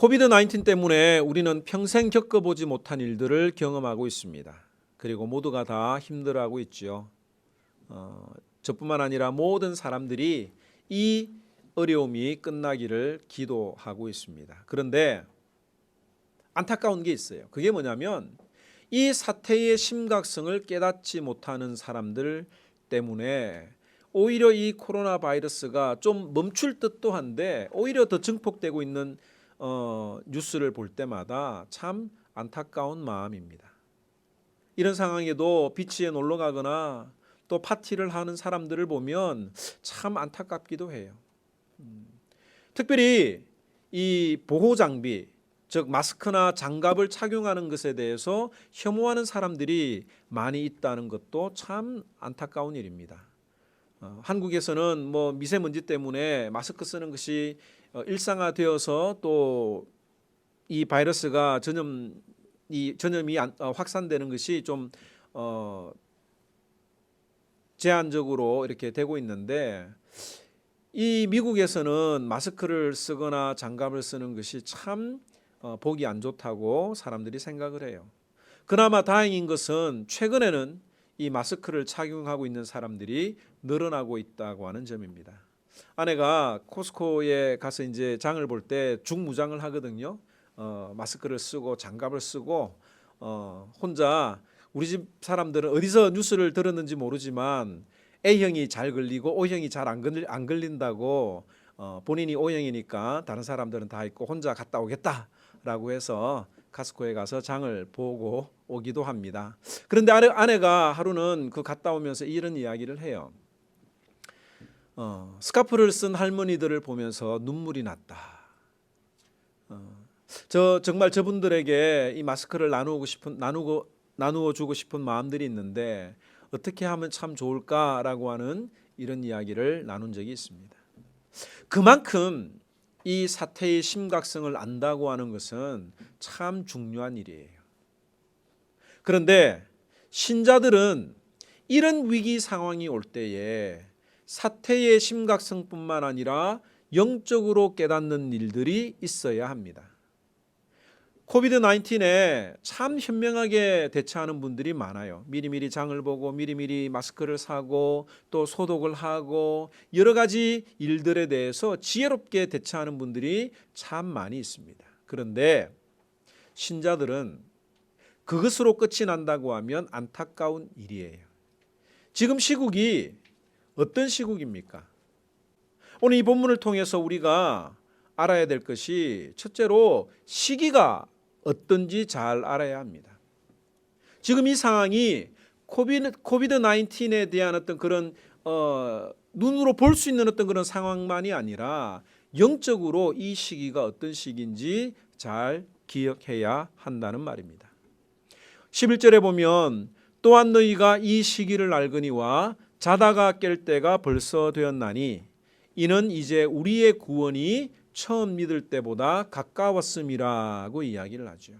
코비드 19 때문에 우리는 평생 겪어보지 못한 일들을 경험하고 있습니다. 그리고 모두가 다 힘들어하고 있지요. 어, 저뿐만 아니라 모든 사람들이 이 어려움이 끝나기를 기도하고 있습니다. 그런데 안타까운 게 있어요. 그게 뭐냐면 이 사태의 심각성을 깨닫지 못하는 사람들 때문에 오히려 이 코로나 바이러스가 좀 멈출 듯도 한데 오히려 더 증폭되고 있는 어, 뉴스를 볼 때마다 참 안타까운 마음입니다. 이런 상황에도 비치에 놀러 가거나 또 파티를 하는 사람들을 보면 참 안타깝기도 해요. 음, 특별히 이 보호 장비, 즉 마스크나 장갑을 착용하는 것에 대해서 혐오하는 사람들이 많이 있다는 것도 참 안타까운 일입니다. 어, 한국에서는 뭐 미세먼지 때문에 마스크 쓰는 것이 어, 일상화되어서 또 이 바이러스가 전염 이 전염이 안- 어, 확산되는 것이 좀 어, 제한적으로 이렇게 되고 있는데 이 미국에서는 마스크를 쓰거나 장갑을 쓰는 것이 참 어, 보기 안 좋다고 사람들이 생각을 해요. 그나마 다행인 것은 최근에는 이 마스크를 착용하고 있는 사람들이 늘어나고 있다고 하는 점입니다. 아내가 코스코에 가서 이제 장을 볼 때 중무장을 하거든요. 어, 마스크를 쓰고 장갑을 쓰고 어, 혼자 우리 집 사람들은 어디서 뉴스를 들었는지 모르지만 A형이 잘 걸리고 O형이 잘 안 걸리, 안 걸린다고 어, 본인이 O형이니까 다른 사람들은 다 있고 혼자 갔다 오겠다라고 해서 카스코에 가서 장을 보고 오기도 합니다. 그런데 아내, 아내가 하루는 그 갔다 오면서 이런 이야기를 해요. 어, 스카프를 쓴 할머니들을 보면서 눈물이 났다. 어, 저 정말 저분들에게 이 마스크를 나누고 싶은 나누고 나누어 주고 싶은 마음들이 있는데 어떻게 하면 참 좋을까라고 하는 이런 이야기를 나눈 적이 있습니다. 그만큼 이 사태의 심각성을 안다고 하는 것은 참 중요한 일이에요. 그런데 신자들은 이런 위기 상황이 올 때에 사태의 심각성뿐만 아니라 영적으로 깨닫는 일들이 있어야 합니다. 코비드 19에 참 현명하게 대처하는 분들이 많아요. 미리미리 장을 보고 미리미리 마스크를 사고 또 소독을 하고 여러 가지 일들에 대해서 지혜롭게 대처하는 분들이 참 많이 있습니다. 그런데 신자들은 그것으로 끝이 난다고 하면 안타까운 일이에요. 지금 시국이 어떤 시국입니까? 오늘 이 본문을 통해서 우리가 알아야 될 것이 첫째로 시기가 어떤지 잘 알아야 합니다. 지금 이 상황이 코비드 코비드 19에 대한 어떤 그런 어, 눈으로 볼 수 있는 어떤 그런 상황만이 아니라 영적으로 이 시기가 어떤 시기인지 잘 기억해야 한다는 말입니다. 11절에 보면 또한 너희가 이 시기를 알거니와 자다가 깰 때가 벌써 되었나니 이는 이제 우리의 구원이 처음 믿을 때보다 가까웠음이라고 이야기를 하죠.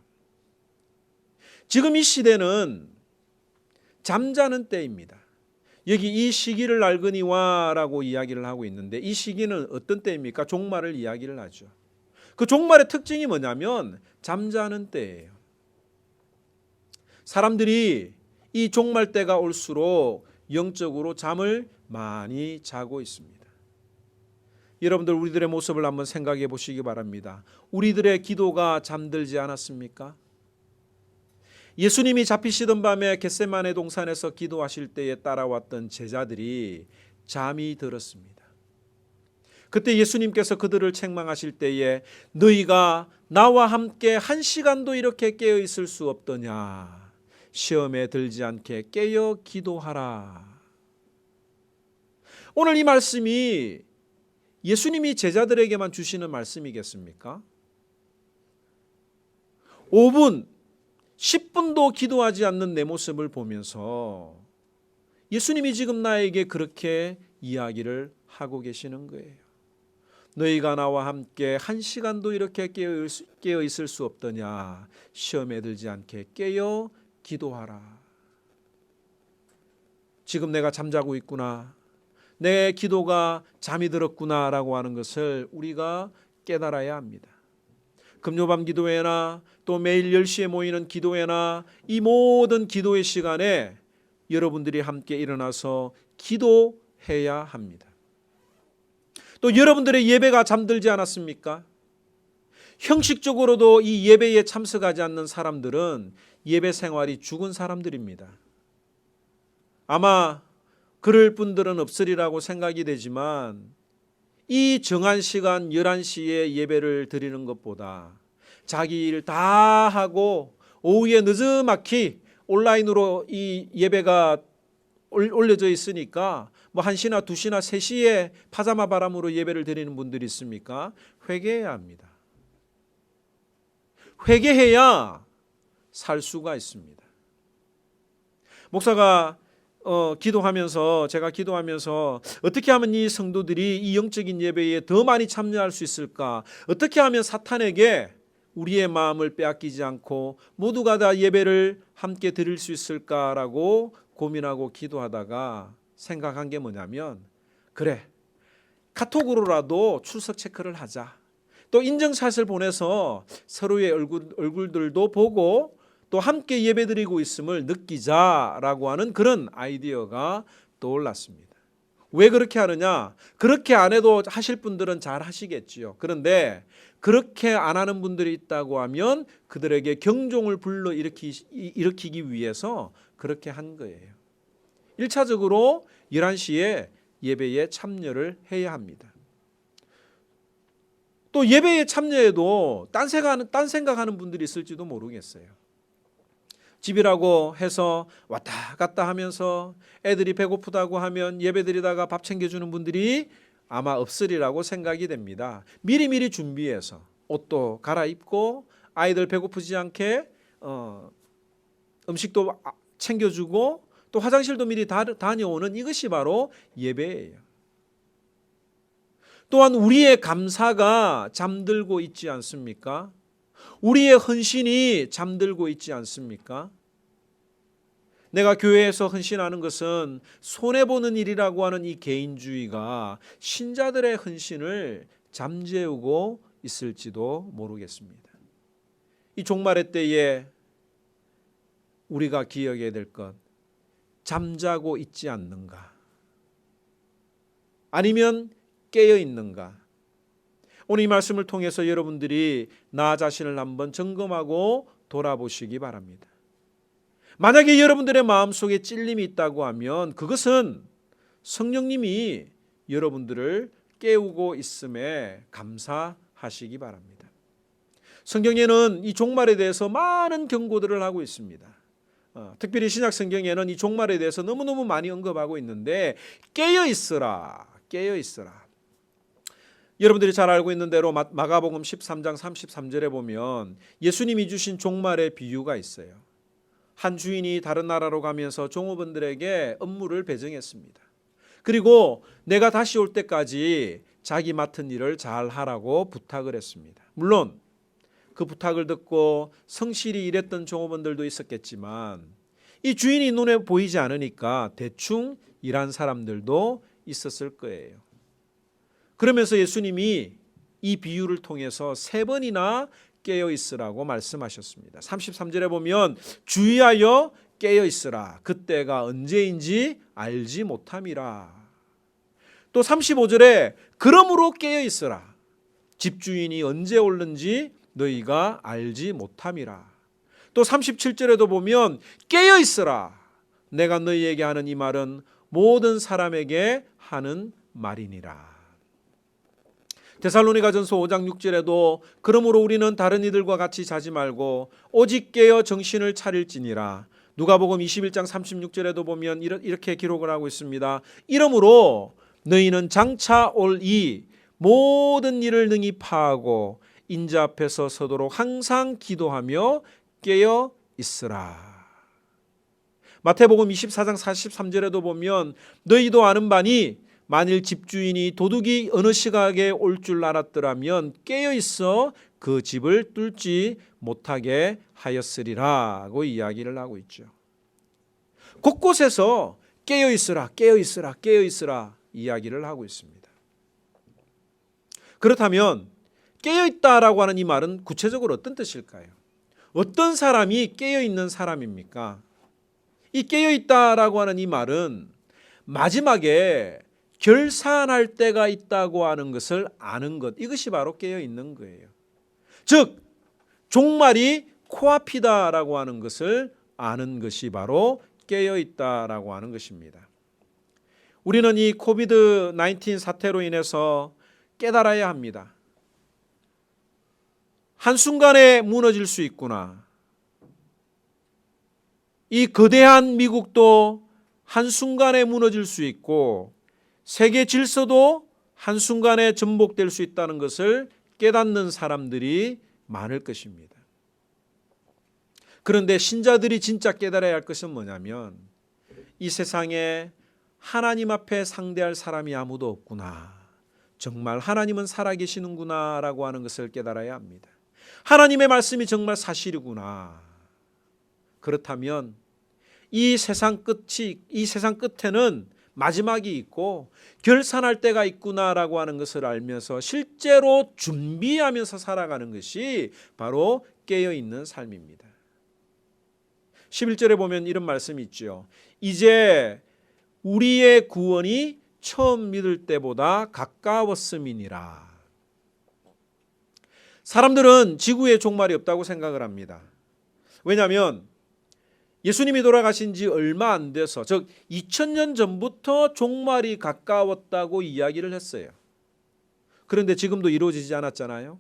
지금 이 시대는 잠자는 때입니다. 여기 이 시기를 알거니와라고 이야기를 하고 있는데 이 시기는 어떤 때입니까? 종말을 이야기를 하죠. 그 종말의 특징이 뭐냐면 잠자는 때예요. 사람들이 이 종말 때가 올수록 영적으로 잠을 많이 자고 있습니다. 여러분들 우리들의 모습을 한번 생각해 보시기 바랍니다. 우리들의 기도가 잠들지 않았습니까? 예수님이 잡히시던 밤에 겟세마네 동산에서 기도하실 때에 따라왔던 제자들이 잠이 들었습니다. 그때 예수님께서 그들을 책망하실 때에 너희가 나와 함께 한 시간도 이렇게 깨어 있을 수 없더냐 시험에 들지 않게 깨어 기도하라. 오늘 이 말씀이 예수님이 제자들에게만 주시는 말씀이겠습니까? 5분, 10분도 기도하지 않는 내 모습을 보면서 예수님이 지금 나에게 그렇게 이야기를 하고 계시는 거예요. 너희가 나와 함께 한 시간도 이렇게 깨어 있을 수 없더냐. 시험에 들지 않게 깨어 기도하라. 지금 내가 잠자고 있구나. 내 기도가 잠이 들었구나라고 하는 것을 우리가 깨달아야 합니다. 금요밤 기도회나 또 매일 10시에 모이는 기도회나 이 모든 기도의 시간에 여러분들이 함께 일어나서 기도해야 합니다. 또 여러분들의 예배가 잠들지 않았습니까? 형식적으로도 이 예배에 참석하지 않는 사람들은 예배 생활이 죽은 사람들입니다. 아마 그럴 분들은 없으리라고 생각이 되지만 이 정한 시간 11시에 예배를 드리는 것보다 자기 일 다 하고 오후에 늦지막히 온라인으로 이 예배가 올- 올려져 있으니까 뭐 1시나 2시나 3시에 파자마 바람으로 예배를 드리는 분들이 있습니까? 회개해야 합니다. 회개해야 살 수가 있습니다. 목사가 어, 기도하면서 제가 기도하면서 어떻게 하면 이 성도들이 이 영적인 예배에 더 많이 참여할 수 있을까? 어떻게 하면 사탄에게 우리의 마음을 빼앗기지 않고 모두가 다 예배를 함께 드릴 수 있을까라고 고민하고 기도하다가 생각한 게 뭐냐면 그래 카톡으로라도 출석 체크를 하자. 또 인증샷을 보내서 서로의 얼굴, 얼굴들도 보고 또 함께 예배드리고 있음을 느끼자라고 하는 그런 아이디어가 떠올랐습니다. 왜 그렇게 하느냐? 그렇게 안 해도 하실 분들은 잘 하시겠지요. 그런데 그렇게 안 하는 분들이 있다고 하면 그들에게 경종을 불러 일으키, 일으키기 위해서 그렇게 한 거예요. 1차적으로 11시에 예배에 참여를 해야 합니다. 또 예배에 참여해도 딴 생각하는, 딴 생각하는 분들이 있을지도 모르겠어요. 집이라고 해서 왔다 갔다 하면서 애들이 배고프다고 하면 예배드리다가 밥 챙겨주는 분들이 아마 없으리라고 생각이 됩니다. 미리미리 준비해서 옷도 갈아입고 아이들 배고프지 않게 어, 음식도 아- 챙겨주고 또 화장실도 미리 다, 다녀오는 이것이 바로 예배예요. 또한 우리의 감사가 잠들고 있지 않습니까? 우리의 헌신이 잠들고 있지 않습니까? 내가 교회에서 헌신하는 것은 손해보는 일이라고 하는 이 개인주의가 신자들의 헌신을 잠재우고 있을지도 모르겠습니다. 이 종말의 때에 우리가 기억해야 될 것, 잠자고 있지 않는가? 아니면 깨어 있는가? 오늘 이 말씀을 통해서 여러분들이 나 자신을 한번 점검하고 돌아보시기 바랍니다. 만약에 여러분들의 마음속에 찔림이 있다고 하면 그것은 성령님이 여러분들을 깨우고 있음에 감사하시기 바랍니다. 성경에는 이 종말에 대해서 많은 경고들을 하고 있습니다. 어, 특별히 신약 성경에는 이 종말에 대해서 너무너무 많이 언급하고 있는데 깨어 있으라. 깨어 있으라. 여러분들이 잘 알고 있는 대로 마- 마가복음 13장 33절에 보면 예수님이 주신 종말의 비유가 있어요. 한 주인이 다른 나라로 가면서 종업원들에게 업무를 배정했습니다. 그리고 내가 다시 올 때까지 자기 맡은 일을 잘 하라고 부탁을 했습니다. 물론 그 부탁을 듣고 성실히 일했던 종업원들도 있었겠지만 이 주인이 눈에 보이지 않으니까 대충 일한 사람들도 있었을 거예요. 그러면서 예수님이 이 비유를 통해서 세 번이나 깨어 있으라고 말씀하셨습니다. 33절에 보면 주의하여 깨어 있으라. 그때가 언제인지 알지 못함이라. 또 35절에 그러므로 깨어 있으라. 집주인이 언제 올는지 너희가 알지 못함이라. 또 37절에도 보면 깨어 있으라. 내가 너희에게 하는 이 말은 모든 사람에게 하는 말이니라. 데살로니가전서 5장 6절에도 그러므로 우리는 다른 이들과 같이 자지 말고 오직 깨어 정신을 차릴지니라. 누가복음 21장 36절에도 보면 이렇게 기록을 하고 있습니다. 이러므로 너희는 장차 올 이 모든 일을 능히 파하고 인자 앞에서 서도록 항상 기도하며 깨어 있으라. 마태복음 24장 43절에도 보면 너희도 아는 바니 만일 집주인이 도둑이 어느 시각에 올 줄 알았더라면 깨어 있어 그 집을 뚫지 못하게 하였으리라고 이야기를 하고 있죠. 곳곳에서 깨어 있으라, 깨어 있으라, 깨어 있으라 이야기를 하고 있습니다. 그렇다면 깨어 있다라고 하는 이 말은 구체적으로 어떤 뜻일까요? 어떤 사람이 깨어 있는 사람입니까? 이 깨어 있다라고 하는 이 말은 마지막에 결산할 때가 있다고 하는 것을 아는 것 이것이 바로 깨어 있는 거예요. 즉 종말이 코앞이다라고 하는 것을 아는 것이 바로 깨어 있다라고 하는 것입니다. 우리는 이 코비드 19 사태로 인해서 깨달아야 합니다. 한순간에 무너질 수 있구나. 이 거대한 미국도 한순간에 무너질 수 있고 세계 질서도 한순간에 전복될 수 있다는 것을 깨닫는 사람들이 많을 것입니다. 그런데 신자들이 진짜 깨달아야 할 것은 뭐냐면 이 세상에 하나님 앞에 상대할 사람이 아무도 없구나. 정말 하나님은 살아계시는구나 라고 하는 것을 깨달아야 합니다. 하나님의 말씀이 정말 사실이구나. 그렇다면 이 세상 끝이 이 세상 끝에는 마지막이 있고 결산할 때가 있구나라고 하는 것을 알면서 실제로 준비하면서 살아가는 것이 바로 깨어 있는 삶입니다. 11절에 보면 이런 말씀이 있죠. 이제 우리의 구원이 처음 믿을 때보다 가까웠음이니라. 사람들은 지구에 종말이 없다고 생각을 합니다. 왜냐하면 예수님이 돌아가신 지 얼마 안 돼서 즉 2000년 전부터 종말이 가까웠다고 이야기를 했어요. 그런데 지금도 이루어지지 않았잖아요.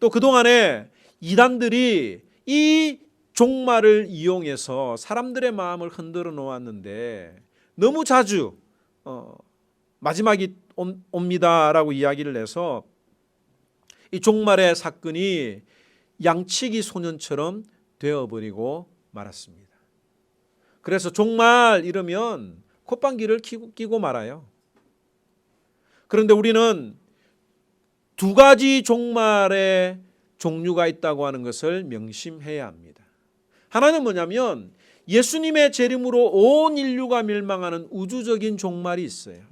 또 그동안에 이단들이 이 종말을 이용해서 사람들의 마음을 흔들어 놓았는데 너무 자주 어, 마지막이 온- 옵니다라고 이야기를 해서 이 종말의 사건이 양치기 소년처럼 되어버리고 말았습니다. 그래서 종말 이러면 콧방귀를 끼고 말아요. 그런데 우리는 두 가지 종말의 종류가 있다고 하는 것을 명심해야 합니다. 하나는 뭐냐면 예수님의 재림으로 온 인류가 멸망하는 우주적인 종말이 있어요.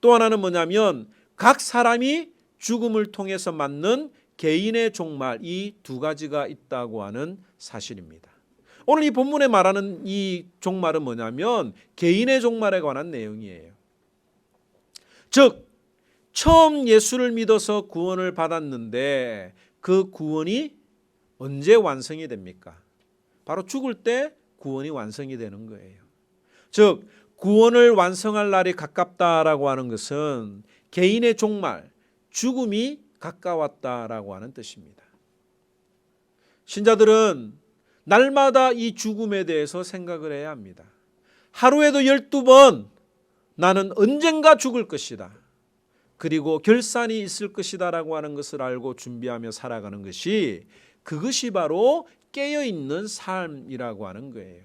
또 하나는 뭐냐면 각 사람이 죽음을 통해서 맞는 개인의 종말 이 두 가지가 있다고 하는 사실입니다. 오늘 이 본문에 말하는 이 종말은 뭐냐면 개인의 종말에 관한 내용이에요. 즉 처음 예수를 믿어서 구원을 받았는데 그 구원이 언제 완성이 됩니까? 바로 죽을 때 구원이 완성이 되는 거예요. 즉 구원을 완성할 날이 가깝다라고 하는 것은 개인의 종말, 죽음이 가까웠다라고 하는 뜻입니다. 신자들은 날마다 이 죽음에 대해서 생각을 해야 합니다. 하루에도 12번 나는 언젠가 죽을 것이다. 그리고 결산이 있을 것이다라고 하는 것을 알고 준비하며 살아가는 것이 그것이 바로 깨어 있는 삶이라고 하는 거예요.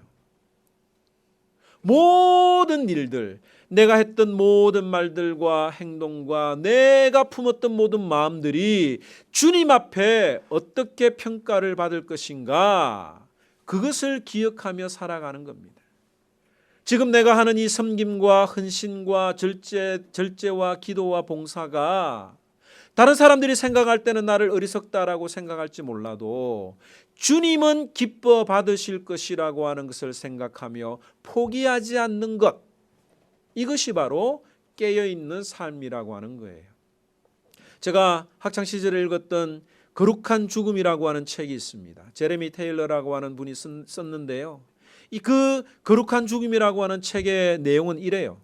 모든 일들, 내가 했던 모든 말들과 행동과 내가 품었던 모든 마음들이 주님 앞에 어떻게 평가를 받을 것인가 그것을 기억하며 살아가는 겁니다. 지금 내가 하는 이 섬김과 헌신과 절제, 절제와 기도와 봉사가 다른 사람들이 생각할 때는 나를 어리석다라고 생각할지 몰라도 주님은 기뻐 받으실 것이라고 하는 것을 생각하며 포기하지 않는 것 이것이 바로 깨어 있는 삶이라고 하는 거예요. 제가 학창 시절에 읽었던 거룩한 죽음이라고 하는 책이 있습니다. 제레미 테일러라고 하는 분이 쓴, 썼는데요. 이 그 거룩한 죽음이라고 하는 책의 내용은 이래요.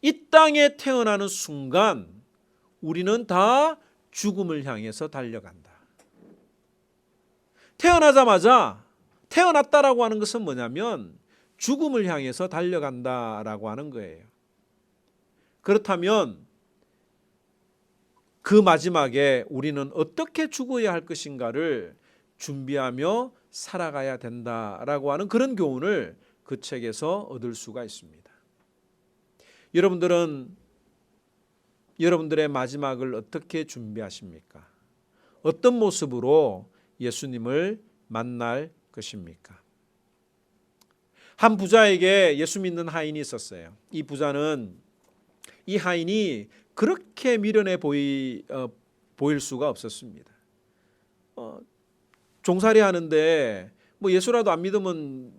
이 땅에 태어나는 순간 우리는 다 죽음을 향해서 달려간다. 태어나자마자 태어났다라고 하는 것은 뭐냐면 죽음을 향해서 달려간다라고 하는 거예요. 그렇다면 그 마지막에 우리는 어떻게 죽어야 할 것인가를 준비하며 살아가야 된다라고 하는 그런 교훈을 그 책에서 얻을 수가 있습니다. 여러분들은 여러분들의 마지막을 어떻게 준비하십니까? 어떤 모습으로 예수님을 만날 것입니까? 한 부자에게 예수 믿는 하인이 있었어요. 이 부자는 이 하인이 그렇게 미련해 보이 어, 보일 수가 없었습니다. 어, 종살이 하는데 뭐 예수라도 안 믿으면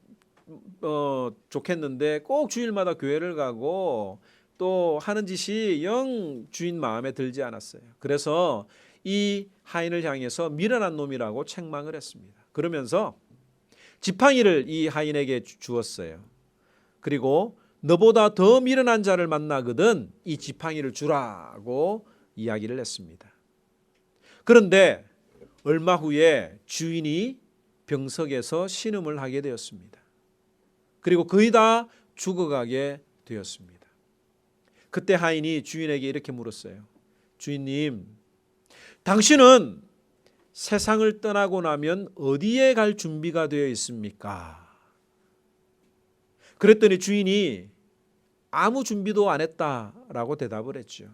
어, 좋겠는데 꼭 주일마다 교회를 가고 또 하는 짓이 영 주인 마음에 들지 않았어요. 그래서 이 하인을 향해서 미련한 놈이라고 책망을 했습니다. 그러면서 지팡이를 이 하인에게 주- 주었어요. 그리고 너보다 더 미련한 자를 만나거든 이 지팡이를 주라고 이야기를 했습니다. 그런데 얼마 후에 주인이 병석에서 신음을 하게 되었습니다. 그리고 거의 다 죽어가게 되었습니다. 그때 하인이 주인에게 이렇게 물었어요. 주인님, 당신은 세상을 떠나고 나면 어디에 갈 준비가 되어 있습니까? 그랬더니 주인이 아무 준비도 안 했다라고 대답을 했죠.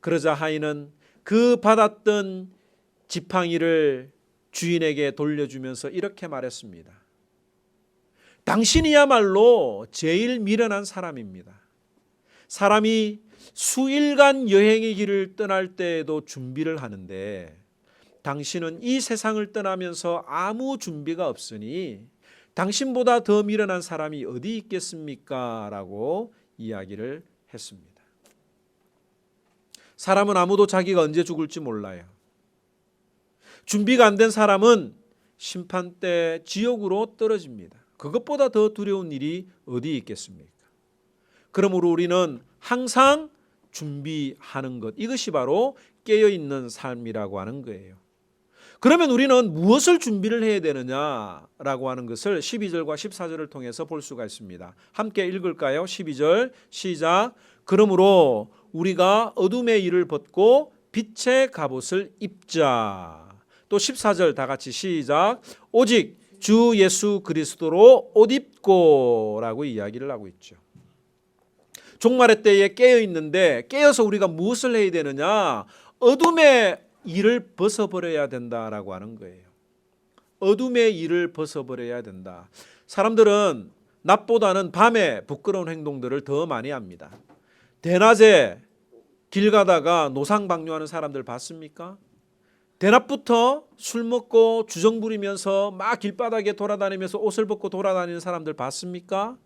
그러자 하인은 그 받았던 지팡이를 주인에게 돌려주면서 이렇게 말했습니다. 당신이야말로 제일 미련한 사람입니다. 사람이 수일간 여행의 길을 떠날 때에도 준비를 하는데 당신은 이 세상을 떠나면서 아무 준비가 없으니 당신보다 더 미련한 사람이 어디 있겠습니까? 라고 이야기를 했습니다. 사람은 아무도 자기가 언제 죽을지 몰라요. 준비가 안 된 사람은 심판 때 지옥으로 떨어집니다. 그것보다 더 두려운 일이 어디 있겠습니까? 그러므로 우리는 항상 준비하는 것 이것이 바로 깨어 있는 삶이라고 하는 거예요. 그러면 우리는 무엇을 준비를 해야 되느냐라고 하는 것을 12절과 14절을 통해서 볼 수가 있습니다. 함께 읽을까요? 12절 시작. 그러므로 우리가 어둠의 일을 벗고 빛의 갑옷을 입자. 또 14절 다 같이 시작. 오직 주 예수 그리스도로 옷 입고라고 이야기를 하고 있죠. 종말의 때에 깨어 있는데 깨어서 우리가 무엇을 해야 되느냐? 어둠의 일을 벗어버려야 된다라고 하는 거예요. 어둠의 일을 벗어버려야 된다. 사람들은 낮보다는 밤에 부끄러운 행동들을 더 많이 합니다. 대낮에 길 가다가 노상방뇨하는 사람들 봤습니까? 대낮부터 술 먹고 주정 부리면서 막 길바닥에 돌아다니면서 옷을 벗고 돌아다니는 사람들 봤습니까?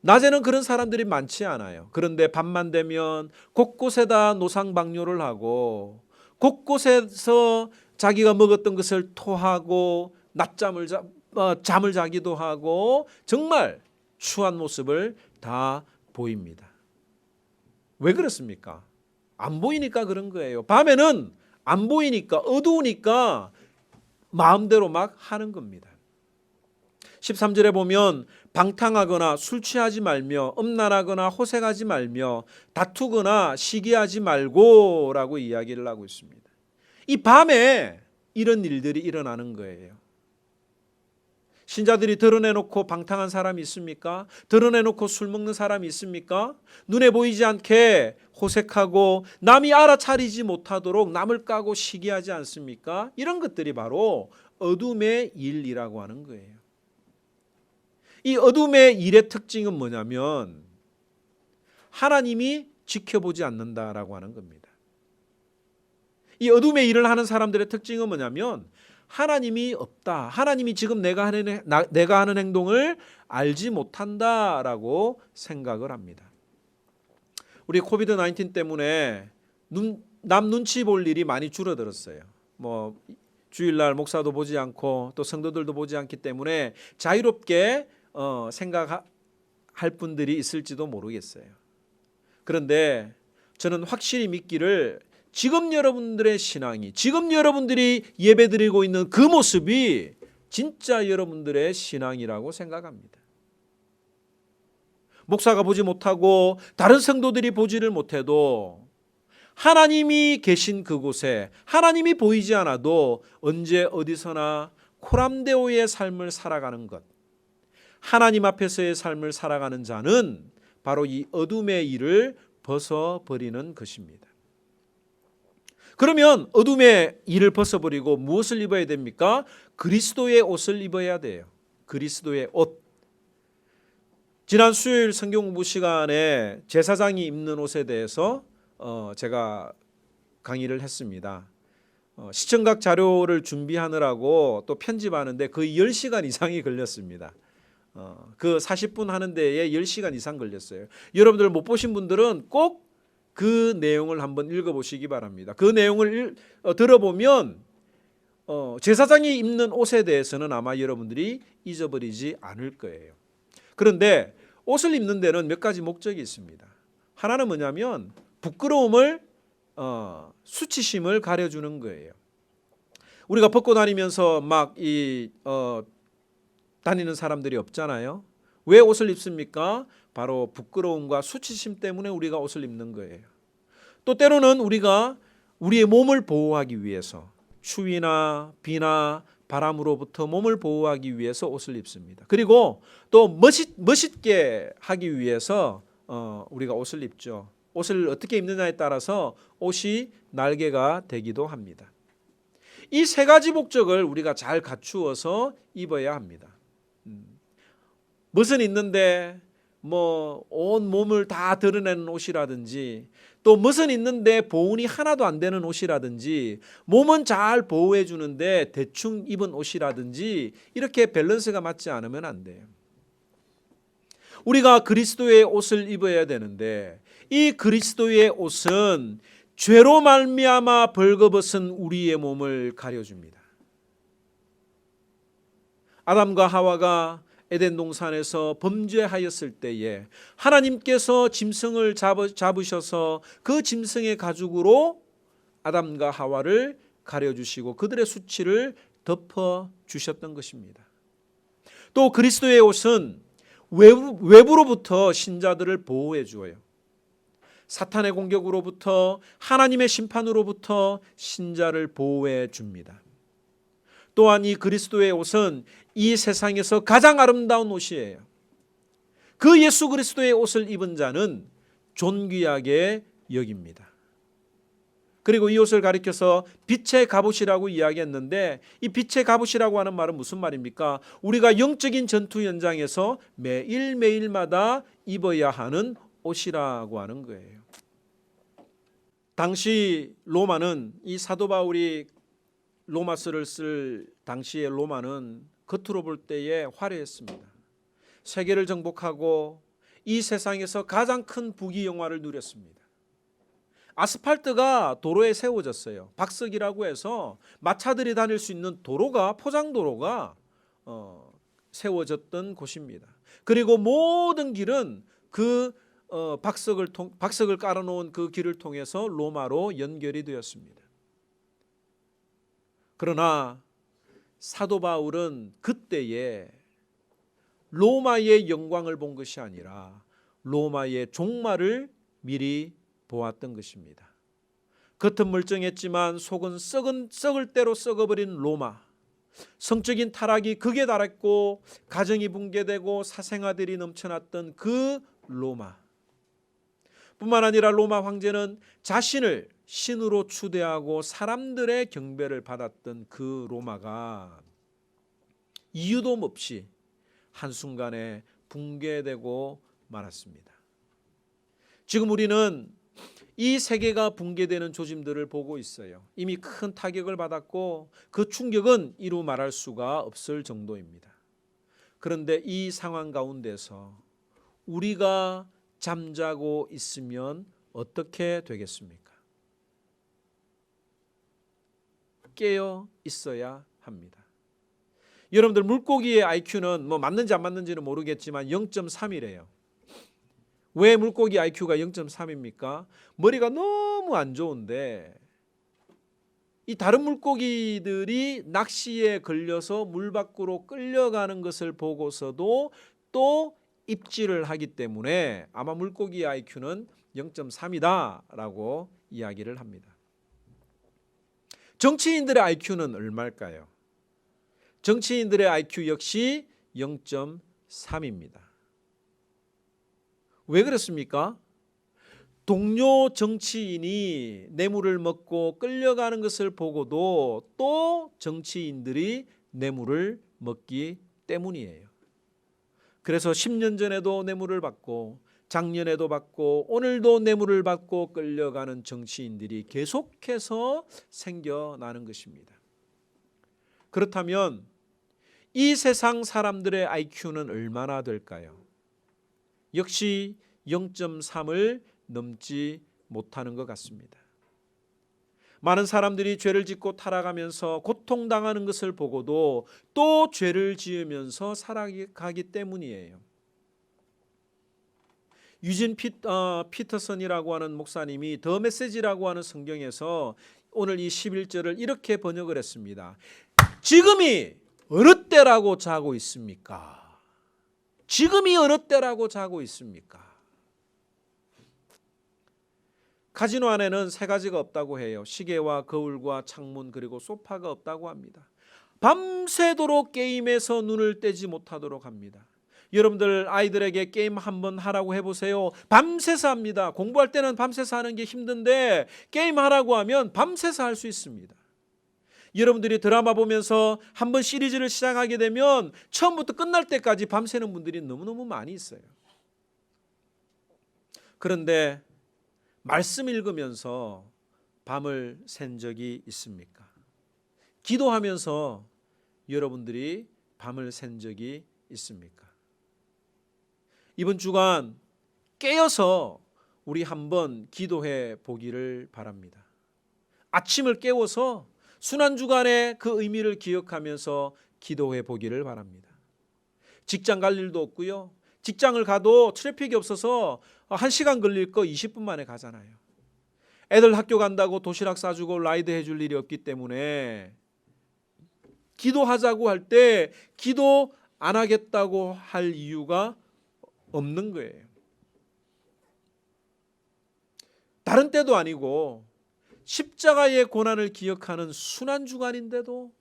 낮에는 그런 사람들이 많지 않아요. 그런데 밤만 되면 곳곳에다 노상방뇨를 하고 곳곳에서 자기가 먹었던 것을 토하고 낮잠을 자, 어, 잠을 자기도 하고 정말 추한 모습을 다 보입니다. 왜 그렇습니까? 안 보이니까 그런 거예요. 밤에는 안 보이니까 어두우니까 마음대로 막 하는 겁니다. 13절에 보면 방탕하거나 술 취하지 말며 음란하거나 호색하지 말며 다투거나 시기하지 말고라고 이야기를 하고 있습니다. 이 밤에 이런 일들이 일어나는 거예요. 신자들이 드러내놓고 방탕한 사람이 있습니까? 드러내놓고 술 먹는 사람이 있습니까? 눈에 보이지 않게 호색하고 남이 알아차리지 못하도록 남을 까고 시기하지 않습니까? 이런 것들이 바로 어둠의 일이라고 하는 거예요. 이 어둠의 일의 특징은 뭐냐면 하나님이 지켜보지 않는다라고 하는 겁니다. 이 어둠의 일을 하는 사람들의 특징은 뭐냐면 하나님이 없다. 하나님이 지금 내가 하는 나, 내가 하는 행동을 알지 못한다라고 생각을 합니다. 우리 코비드 19 때문에 눈, 남 눈치 볼 일이 많이 줄어들었어요. 뭐 주일날 목사도 보지 않고 또 성도들도 보지 않기 때문에 자유롭게 어, 생각할 분들이 있을지도 모르겠어요. 그런데 저는 확실히 믿기를 지금 여러분들의 신앙이 지금 여러분들이 예배드리고 있는 그 모습이 진짜 여러분들의 신앙이라고 생각합니다. 목사가 보지 못하고 다른 성도들이 보지를 못해도 하나님이 계신 그곳에 하나님이 보이지 않아도 언제 어디서나 코람데오의 삶을 살아가는 것 하나님 앞에서의 삶을 살아가는 자는 바로 이 어둠의 일을 벗어버리는 것입니다. 그러면 어둠의 일을 벗어버리고 무엇을 입어야 됩니까? 그리스도의 옷을 입어야 돼요. 그리스도의 옷. 지난 수요일 성경 공부 시간에 제사장이 입는 옷에 대해서 어, 제가 강의를 했습니다. 어, 시청각 자료를 준비하느라고 또 편집하는데 거의 10시간 이상이 걸렸습니다. 어, 그 40분 하는 데에 10시간 이상 걸렸어요. 여러분들 못 보신 분들은 꼭 그 내용을 한번 읽어보시기 바랍니다. 그 내용을 일- 어, 들어보면 어, 제사장이 입는 옷에 대해서는 아마 여러분들이 잊어버리지 않을 거예요. 그런데 옷을 입는 데는 몇 가지 목적이 있습니다. 하나는 뭐냐면 부끄러움을 어, 수치심을 가려주는 거예요. 우리가 벗고 다니면서 막이 어, 다니는 사람들이 없잖아요. 왜 옷을 입습니까? 바로 부끄러움과 수치심 때문에 우리가 옷을 입는 거예요. 또 때로는 우리가 우리의 몸을 보호하기 위해서 추위나 비나 바람으로부터 몸을 보호하기 위해서 옷을 입습니다. 그리고 또 멋있, 멋있게 하기 위해서 어, 우리가 옷을 입죠. 옷을 어떻게 입느냐에 따라서 옷이 날개가 되기도 합니다. 이 세 가지 목적을 우리가 잘 갖추어서 입어야 합니다. 음, 멋은 있는데 뭐 온 몸을 다 드러내는 옷이라든지 또 멋은 있는데 보온이 하나도 안 되는 옷이라든지 몸은 잘 보호해 주는데 대충 입은 옷이라든지 이렇게 밸런스가 맞지 않으면 안 돼요. 우리가 그리스도의 옷을 입어야 되는데 이 그리스도의 옷은 죄로 말미암아 벌거벗은 우리의 몸을 가려줍니다. 아담과 하와가 에덴 동산에서 범죄하였을 때에 하나님께서 짐승을 잡으, 잡으셔서 그 짐승의 가죽으로 아담과 하와를 가려주시고 그들의 수치를 덮어 주셨던 것입니다. 또 그리스도의 옷은 외부, 외부로부터 신자들을 보호해 주어요. 사탄의 공격으로부터 하나님의 심판으로부터 신자를 보호해 줍니다. 또한 이 그리스도의 옷은 이 세상에서 가장 아름다운 옷이에요. 그 예수 그리스도의 옷을 입은 자는 존귀하게 여깁니다. 그리고 이 옷을 가리켜서 빛의 갑옷이라고 이야기했는데 이 빛의 갑옷이라고 하는 말은 무슨 말입니까? 우리가 영적인 전투 현장에서 매일매일마다 입어야 하는 옷이라고 하는 거예요. 당시 로마는 이 사도 바울이 로마서를 쓸 당시의 로마는 겉으로 볼 때에 화려했습니다. 세계를 정복하고 이 세상에서 가장 큰 부귀 영화를 누렸습니다. 아스팔트가 도로에 세워졌어요. 박석이라고 해서 마차들이 다닐 수 있는 도로가 포장 도로가 어, 세워졌던 곳입니다. 그리고 모든 길은 그 어, 박석을 통, 박석을 깔아놓은 그 길을 통해서 로마로 연결이 되었습니다. 그러나 사도 바울은 그때에 로마의 영광을 본 것이 아니라 로마의 종말을 미리 보았던 것입니다. 겉은 멀쩡했지만 속은 썩은 썩을 대로 썩어버린 로마. 성적인 타락이 극에 달했고 가정이 붕괴되고 사생아들이 넘쳐났던 그 로마. 뿐만 아니라 로마 황제는 자신을 신으로 추대하고 사람들의 경배를 받았던 그 로마가 이유도 없이 한순간에 붕괴되고 말았습니다. 지금 우리는 이 세계가 붕괴되는 조짐들을 보고 있어요. 이미 큰 타격을 받았고 그 충격은 이루 말할 수가 없을 정도입니다. 그런데 이 상황 가운데서 우리가 잠자고 있으면 어떻게 되겠습니까? 깨어 있어야 합니다. 여러분들 물고기의 IQ는 뭐 맞는지 안 맞는지는 모르겠지만 0.3이래요. 왜 물고기 IQ가 0.3입니까? 머리가 너무 안 좋은데 이 다른 물고기들이 낚시에 걸려서 물 밖으로 끌려가는 것을 보고서도 또 입질을 하기 때문에 아마 물고기 IQ는 0.3이다라고 이야기를 합니다. 정치인들의 IQ는 얼마일까요? 정치인들의 IQ 역시 0.3입니다. 왜 그렇습니까? 동료 정치인이 뇌물을 먹고 끌려가는 것을 보고도 또 정치인들이 뇌물을 먹기 때문이에요. 그래서 10년 전에도 뇌물을 받고 작년에도 받고 오늘도 뇌물을 받고 끌려가는 정치인들이 계속해서 생겨나는 것입니다. 그렇다면 이 세상 사람들의 IQ는 얼마나 될까요? 역시 0.3을 넘지 못하는 것 같습니다. 많은 사람들이 죄를 짓고 타락하면서 고통당하는 것을 보고도 또 죄를 지으면서 살아가기 때문이에요. 유진 피, 어, 피터슨이라고 하는 목사님이 더 메시지라고 하는 성경에서 오늘 이 11절을 이렇게 번역을 했습니다. 지금이 어느 때라고 자고 있습니까? 지금이 어느 때라고 자고 있습니까? 카지노 안에는 세 가지가 없다고 해요. 시계와 거울과 창문 그리고 소파가 없다고 합니다. 밤새도록 게임에서 눈을 떼지 못하도록 합니다. 여러분들 아이들에게 게임 한번 하라고 해보세요. 밤새서 합니다. 공부할 때는 밤새서 하는 게 힘든데 게임 하라고 하면 밤새서 할 수 있습니다. 여러분들이 드라마 보면서 한번 시리즈를 시작하게 되면 처음부터 끝날 때까지 밤새는 분들이 너무너무 많이 있어요. 그런데 말씀 읽으면서 밤을 샌 적이 있습니까? 기도하면서 여러분들이 밤을 샌 적이 있습니까? 이번 주간 깨어서 우리 한번 기도해 보기를 바랍니다. 아침을 깨워서 순환 주간의 그 의미를 기억하면서 기도해 보기를 바랍니다. 직장 갈 일도 없고요. 직장을 가도 트래픽이 없어서 한 시간 걸릴 거 20분 만에 가잖아요. 애들 학교 간다고 도시락 싸주고 라이드 해줄 일이 없기 때문에 기도하자고 할 때 기도 안 하겠다고 할 이유가 없는 거예요. 다른 때도 아니고 십자가의 고난을 기억하는 순환 주간인데도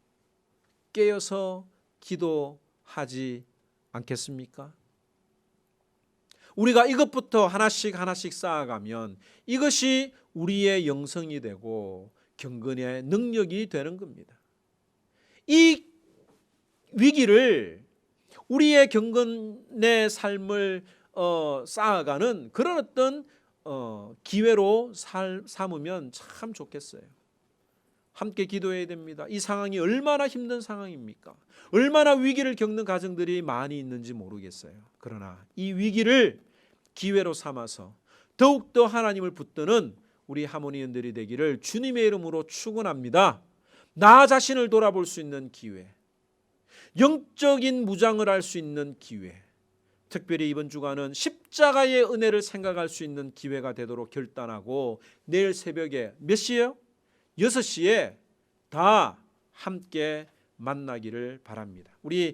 깨어서 기도하지 않겠습니까? 우리가 이것부터 하나씩 하나씩 쌓아가면 이것이 우리의 영성이 되고 경건의 능력이 되는 겁니다. 이 위기를 우리의 경건의 삶을 어, 쌓아가는 그런 어떤 어, 기회로 살, 삼으면 참 좋겠어요. 함께 기도해야 됩니다. 이 상황이 얼마나 힘든 상황입니까? 얼마나 위기를 겪는 가정들이 많이 있는지 모르겠어요. 그러나 이 위기를 기회로 삼아서 더욱더 하나님을 붙드는 우리 하모니언들이 되기를 주님의 이름으로 축원합니다. 나 자신을 돌아볼 수 있는 기회. 영적인 무장을 할 수 있는 기회. 특별히 이번 주간은 십자가의 은혜를 생각할 수 있는 기회가 되도록 결단하고 내일 새벽에 몇 시예요? 6시에 다 함께 만나기를 바랍니다. 우리